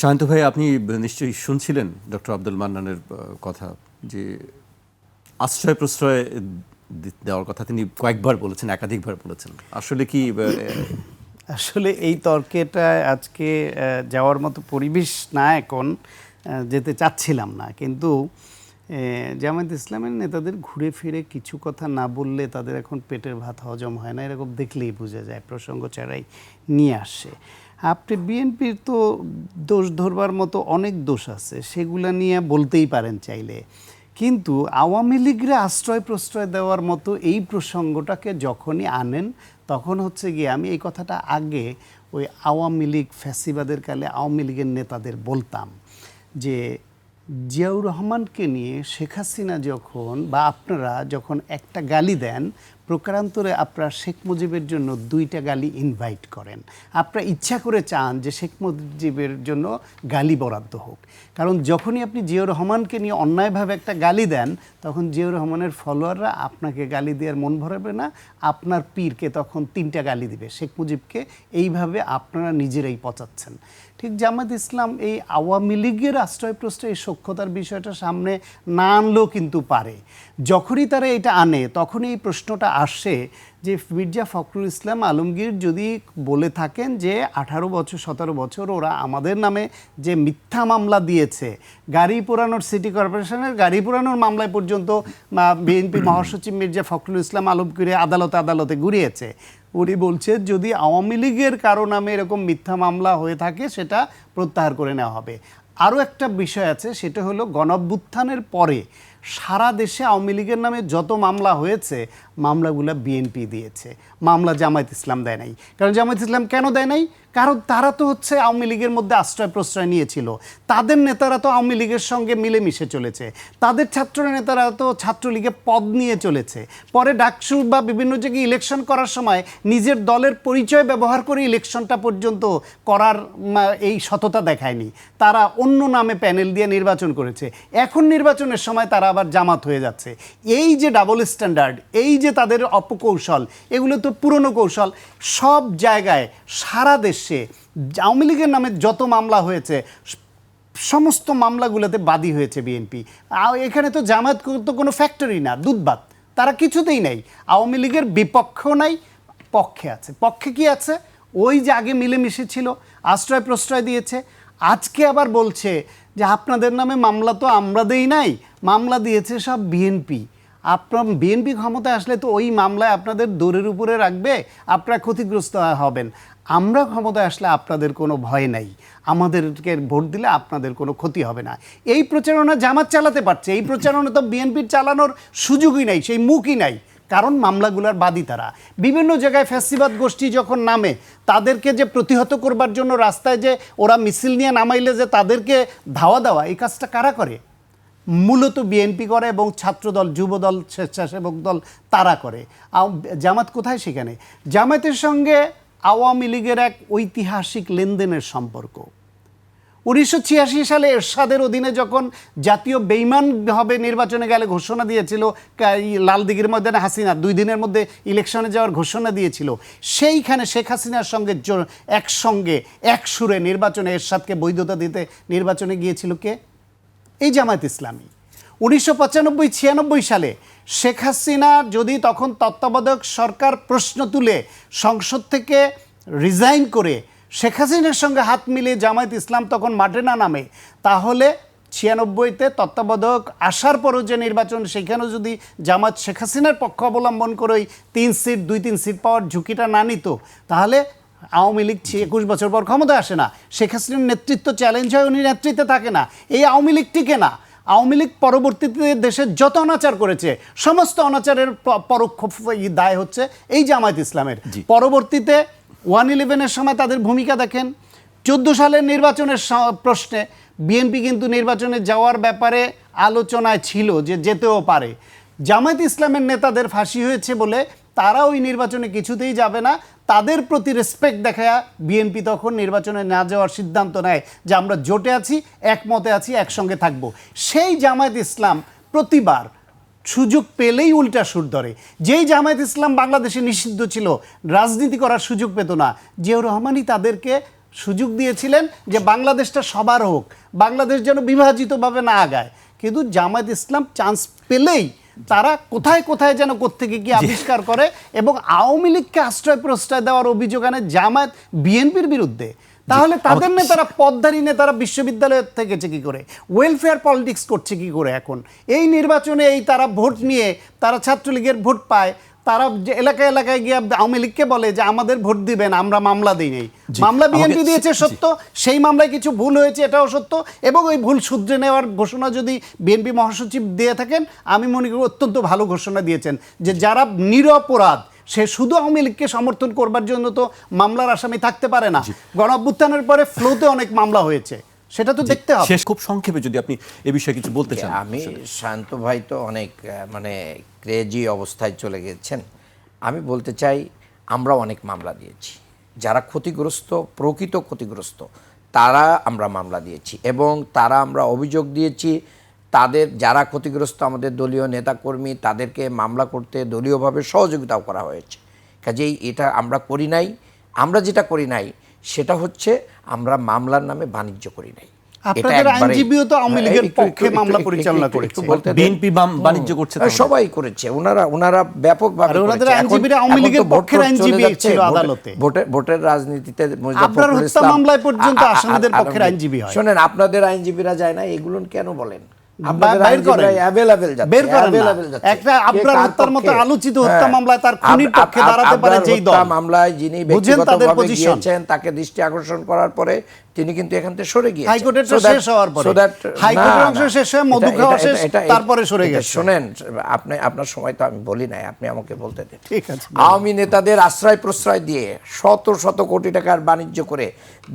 সায়ন্ত ভাই, আপনি নিশ্চয়ই শুনছিলেন ডক্টর আব্দুল মান্নানের কথা যে আশ্রয় প্রশ্রয় দেওয়ার কথা তিনি কয়েকবার বলেছেন, একাধিকবার বলেছেন। আসলে কি আসলে এই তর্কেটা আজকে যাওয়ার মতো পরিবেশ না এখন যেতে চাচ্ছিলাম না। কিন্তু জামায়াত ইসলামের নেতাদের ঘুরে ফিরে কিছু কথা না বললে তাদের এখন পেটের ভাত হজম হয় না, এরকম দেখলেই বোঝা যায়, প্রসঙ্গ ছাড়াই নিয়ে আসে। আপনি বিএনপির তো দোষ ধরবার মতো অনেক দোষ আছে, সেগুলা নিয়ে বলতেই পারেন চাইলে। কিন্তু আওয়ামী লীগরা আশ্রয় প্রশ্রয় দেওয়ার মতো এই প্রসঙ্গটাকে যখনই আনেন, তখন হচ্ছে গিয়ে আমি এই কথাটা আগে ওই আওয়ামী লীগ ফ্যাসিবাদের কালে আওয়ামী লীগের নেতাদের বলতাম যে, জিয়াউর রহমানকে নিয়ে শেখ হাসিনা যখন বা আপনারা যখন একটা গালি দেন প্রকারান্তরে আপনার শেখ মুজিবের জন্য দুইটা গালি ইনভাইট করেন। আপনার ইচ্ছা করে চান যে শেখ মুজিবের জন্য গালি বরাদ্দ হোক। কারণ যখনই আপনি জিয়াউর রহমানকে নিয়ে অন্যায়ভাবে একটা গালি দেন, তখন জিয়াউর রহমানের ফলোয়াররা আপনাকে গালি দেওয়ার মন ভরাবে না। আপনার পীরকে তখন তিনটা গালি দিবে। শেখ মুজিবকে এইভাবে আপনারা নিজেরাই পচাচ্ছেন। ঠিক জামাত ইসলাম এই আওয়ামী লীগের আশ্রয় প্রশ্রয় এই সক্ষতার বিষয়টা সামনে না আনলেও কিন্তু পারে। যখনই তারা এটা আনে, তখনই এই প্রশ্নটা আসে যে মির্জা ফখরুল ইসলাম আলমগীর যদি বলে থাকেন যে আঠারো বছর সতেরো বছর ওরা আমাদের নামে যে মিথ্যা মামলা দিয়েছে গাড়ি পোড়ানোর সিটি কর্পোরেশনের গাড়ি পোড়ানোর মামলায় পর্যন্ত বিএনপি মহাসচিব মির্জা ফখরুল ইসলাম আলমগীরে আদালতে আদালতে ঘুরিয়েছে। উনি বলছে যদি আওয়ামী লীগের কারও নামে এরকম মিথ্যা মামলা হয়ে থাকে সেটা প্রত্যাহার করে নেওয়া হবে। আরও একটা বিষয় আছে সেটা হলো গণঅভ্যুত্থানের পরে সারা দেশে আওয়ামী লীগের নামে যত মামলা হয়েছে, মামলাগুলো বিএনপি দিয়েছে। মামলা জামায়াত ইসলাম দেয় নাই। কারণ জামায়াত ইসলাম কেন দেয় নাই? কারণ তারা তো হচ্ছে আওয়ামী লীগের মধ্যে আশ্রয় প্রশ্রয় নিয়েছিল। তাদের নেতারা তো আওয়ামী লীগের সঙ্গে মিলেমিশে চলেছে। তাদের ছাত্র নেতারা তো ছাত্রলীগে পদ নিয়ে চলেছে। পরে ডাকসু বা বিভিন্ন জায়গায় ইলেকশন করার সময় নিজের দলের পরিচয় ব্যবহার করে ইলেকশনটা পর্যন্ত করার এই সততা দেখায়নি। তারা অন্য নামে প্যানেল দিয়ে নির্বাচন করেছে। এখন নির্বাচনের সময় তারা আবার জামাত হয়ে যাচ্ছে। এই যে ডাবল স্ট্যান্ডার্ড এই যে তাদের অপকৌশল, এগুলো তো পুরনো কৌশল, সব জায়গায়, সারা দেশে আওয়ামী লীগের নামে যত মামলা হয়েছে, সমস্ত মামলাগুলোতে বাদী হয়েছে বিএনপি। এখানে তো জামায়াত তো কোনো ফ্যাক্টরি না দুধবাদ তারা কিছুতেই নেই। আওয়ামী লীগের বিপক্ষও নাই, পক্ষে আছে। পক্ষে কি আছে? ওই যে আগে মিলেমিশে ছিল আশ্রয় প্রশ্রয় দিয়েছে। আজকে আবার বলছে যে, আপনাদের নামে মামলা তো আমরা দেই নাই মামলা দিয়েছে সব বিএনপি আপনার বিএনপি ক্ষমতায় আসলে তো ওই মামলায় আপনাদের দৌড়ের উপরে রাখবে, আপনারা ক্ষতিগ্রস্ত হবেন। আমরা ক্ষমতায় আসলে আপনাদের কোনো ভয় নাই। আমাদেরকে ভোট দিলে আপনাদের কোনো ক্ষতি হবে না। এই প্রচারণা জামাত চালাতে পারছে। এই প্রচারণা তো বিএনপির চালানোর সুযোগই নাই, সেই মুখই নাই। কারণ মামলাগুলোর বাদী তারা। বিভিন্ন জায়গায় ফ্যাসিবাদ গোষ্ঠী যখন নামে, তাদেরকে যে প্রতিহত করবার জন্য রাস্তায় যে ওরা মিছিল নিয়ে নামাইলে যে তাদেরকে ধাওয়া দেওয়া, এই কাজটা কারা করে? মূলত বিএনপি করে এবং ছাত্রদল, যুবদল, স্বেচ্ছাসেবক দল তারা করে। জামাত কোথায়? সেখানে। জামায়াতের সঙ্গে আওয়ামী লীগের এক ঐতিহাসিক লেনদেনের সম্পর্ক। উনিশশো ছিয়াশি সালে এরশাদের অধীনে যখন জাতীয় বেইমান হবে নির্বাচনে গেলে ঘোষণা দিয়েছিল লালদিঘির ময়দানে হাসিনা, দুই দিনের মধ্যে ইলেকশনে যাওয়ার ঘোষণা দিয়েছিল। সেইখানে শেখ হাসিনার সঙ্গে একসঙ্গে, এক সুরে নির্বাচনে এরশাদকে বৈধতা দিতে নির্বাচনে গিয়েছিল কে? এই জামায়াত ইসলামী। উনিশশো পঁচানব্বই, ছিয়ানব্বই সালে শেখ হাসিনা যদি তখন তত্ত্বাবধায়ক সরকার প্রশ্ন তুলে সংসদ থেকে রিজাইন করে শেখ হাসিনার সঙ্গে হাত মিলিয়ে জামায়াত ইসলাম তখন মাঠে না নামে, তাহলে ছিয়ানব্বইতে তত্ত্বাবধায়ক আসার পরও যে নির্বাচন, সেখানেও যদি জামাত শেখ হাসিনার পক্ষ অবলম্বন করে ওই তিন সিট দুই তিন সিট পাওয়ার ঝুঁকিটা না নিত, তাহলে আওয়ামী লীগ একুশ বছর পর ক্ষমতায় আসে না। শেখ হাসিনার নেতৃত্ব চ্যালেঞ্জ হয় উনি নেতৃত্বে থাকে না। এই আওয়ামী লীগ টিকে না। আওয়ামী লীগ পরবর্তীতে দেশের যত অনাচার করেছে সমস্ত অনাচারের পরোক্ষ দায় হচ্ছে এই জামায়াত ইসলামের। পরবর্তীতে ওয়ান ইলেভেনের সময় তাদের ভূমিকা দেখেন। চোদ্দ সালের নির্বাচনের প্রশ্নে বিএনপি কিন্তু নির্বাচনে যাওয়ার ব্যাপারে আলোচনায় ছিল যে যেতেও পারে। জামায়াত ইসলামের নেতাদের ফাঁসি হয়েছে বলে তারা ওই নির্বাচনে কিছুতেই যাবে না। তাদের প্রতি রেসপেক্ট দেখায় বিএনপি তখন নির্বাচনে না যাওয়ার সিদ্ধান্ত নেয় যে আমরা জোটে আছি, একমতে আছি, একসঙ্গে থাকব। সেই জামায়াত ইসলাম প্রতিবার সুযোগ পেলেই উল্টা সুর ধরে। যেই জামায়াত ইসলাম বাংলাদেশে নিষিদ্ধ ছিল, রাজনীতি করার সুযোগ পেত না। জিয়াউর রহমানই তাদেরকে সুযোগ দিয়েছিলেন যে বাংলাদেশটা সবার হোক, বাংলাদেশ যেন বিভাজিতভাবে না আগায়। কিন্তু জামায়াত ইসলাম চান্স পেলেই তারা কোথায় কোথায় যেন কোথেকে কি আবিষ্কার করে এবং আওয়ামী লীগকে আশ্রয় প্রশ্রয় দেওয়ার অভিযোগ আনে জামায়াত বিএনপির বিরুদ্ধে। তাহলে তাদের নেতারা পদধারী নেতারা বিশ্ববিদ্যালয় থেকেছে কি করে? ওয়েলফেয়ার পলিটিক্স করছে কি করে এখন? এই নির্বাচনে এই তারা ভোট নিয়ে তারা ছাত্রলীগের ভোট পায় তারা যে এলাকায় এলাকায় গিয়ে আওয়ামী লীগকে বলে যে আমাদের ভোট দিবেন আমরা মামলা দিই নেই। মামলা বিএনপি দিয়েছে সত্য সেই মামলায় কিছু ভুল হয়েছে এটাও সত্য। এবং ওই ভুল শুধরে নেওয়ার ঘোষণা যদি বিএনপি মহাসচিব দিয়ে থাকেন আমি মনে করি অত্যন্ত ভালো ঘোষণা দিয়েছেন যে যারা নিরপরাধ সে শুধু আওয়ামী লীগকে সমর্থন করবার জন্য তো মামলার আসামি থাকতে পারে না। গণ পরে ফ্লোতে অনেক মামলা হয়েছে। সেটা তো দেখতে হবে। শেষ খুব সংক্ষেপে যদি আপনি এ বিষয়ে কিছু বলতে চান। আমি শান্ত ভাই তো অনেক মানে ক্রেজি অবস্থায় চলে গেছেন। আমি বলতে চাই আমরা অনেক মামলা দিয়েছি। যারা ক্ষতিগ্রস্ত প্রকৃত ক্ষতিগ্রস্ত তারা আমরা মামলা দিয়েছি এবং তারা আমরা অভিযোগ দিয়েছি তাদের যারা ক্ষতিগ্রস্ত আমাদের দলীয় নেতাকর্মী তাদেরকে মামলা করতে দলীয়ভাবে সহযোগিতাও করা হয়েছে। কাজেই এটা আমরা করি নাই। আমরা যেটা করি নাই সেটা হচ্ছে আমরা মামলার নামে বাণিজ্য করি নাই। আপনাদের আইনজীবীও তো আওয়ামী লীগের একটু- একটু- পক্ষে মামলা পরিচালনা একটু- একটু করেছে। বিএনপি বাণিজ্য করছে হ্যাঁ, সবাই করেছে। ওনারা ওনারা ব্যাপকভাবে আর ওনাদের আইনজীবীরা আওয়ামী লীগের পক্ষের আইনজীবী ছিল আদালতে। ভোটে- ভোটের রাজনীতিতে মুজাফর আপনার হত্যা মামলায় পর্যন্ত আসামিদের পক্ষের আইনজীবী হয়। শোনেন আপনাদের আইনজীবীরা যায় না এগুলো কেন বলেন? হ্যাঁ। তাকে দৃষ্টি আকর্ষণ করার পরে তিনি কিন্তু এখান থেকে সরে গিয়েছেন। হাইকোর্টেরটা শেষ হওয়ার পরে। হাইকোর্টের অংশ শেষ হয়ে মধু খাওয়া শেষ, তারপরে সরে গেছে। শোনেন আপনি আপনার সময় তো আমি বলি নাই আপনি আমাকে বলতে দিন। ঠিক আছে। আওয়ামী নেতাদের আশ্রয় প্রশ্রয় দিয়ে শত শত কোটি টাকার বাণিজ্য করে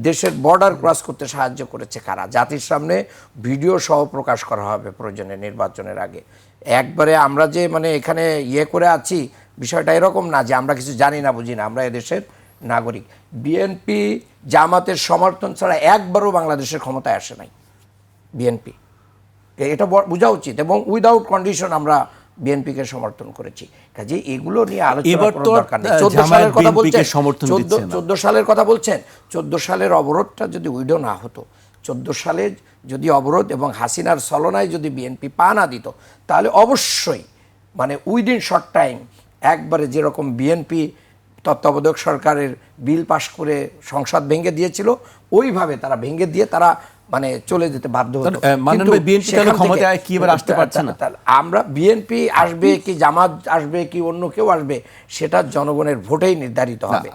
দেশের বর্ডার ক্রস করতে সাহায্য করেছে কারা? জাতির সামনে ভিডিও সহ প্রকাশ করা হবে। প্রয়োজনে নির্বাচনের আগে। একবারে আমরা যে মানে এখানে ইয়ে করে আছি বিষয়টা এরকম না যে আমরা কিছু জানি না বুঝি না। আমরা এদেশের নাগরিক। বিএনপি জামাতের সমর্থন ছাড়া একবারও বাংলাদেশের ক্ষমতায় আসে নাই বিএনপি। এটা বোঝা উচিত এবং উইদাউট কন্ডিশন আমরা বিএনপিকে সমর্থন করেছি। কাজে এগুলো নিয়ে আলোচনা এবার করার তো আর, দরকার নেই। আহ, 14 জামায়াত সালের কথা বলছেন সমর্থন 14 দিচ্ছে না। 14 সালের কথা বলছেন 14 সালের অবরোধটা যদি উইডো না হতো 14 সালে যদি অবরোধ এবং হাসিনার ছলনায় যদি বিএনপি পা না দিত, তাহলে অবশ্যই মানে উইদিন শর্ট টাইম একবারে যেরকম বিএনপি তত্ত্বাবধায়ক সরকারের বিল পাশ করে সংসদ ভেঙে দিয়েছিল, ওইভাবে তারা ভেঙে দিয়ে তারা মানে চলে যেতে বাধ্য হতো। আসতে পারছে না? আমরা বিএনপি আসবে কি জামাত আসবে কি অন্য কেউ আসবে সেটা জনগণের ভোটেই নির্ধারিত হবে।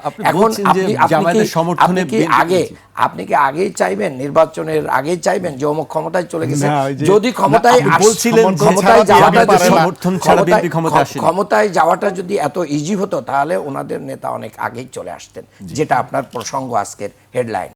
সমর্থনে আপনি কি আগে আপনি কি আগেই চাইবেন নির্বাচনের আগেই চাইবেন যে অমুক ক্ষমতায় চলে গেছে? যদি ক্ষমতায় বলছিলেন ক্ষমতায় যাওয়াটা সমর্থন ছাড়া BNP ক্ষমতায় আসেনি। ক্ষমতায় যাওয়াটা যদি এত ইজি হতো তাহলে ওনাদের নেতা অনেক আগেই চলে আসতেন যেটা আপনার প্রসঙ্গ আজকের হেডলাইন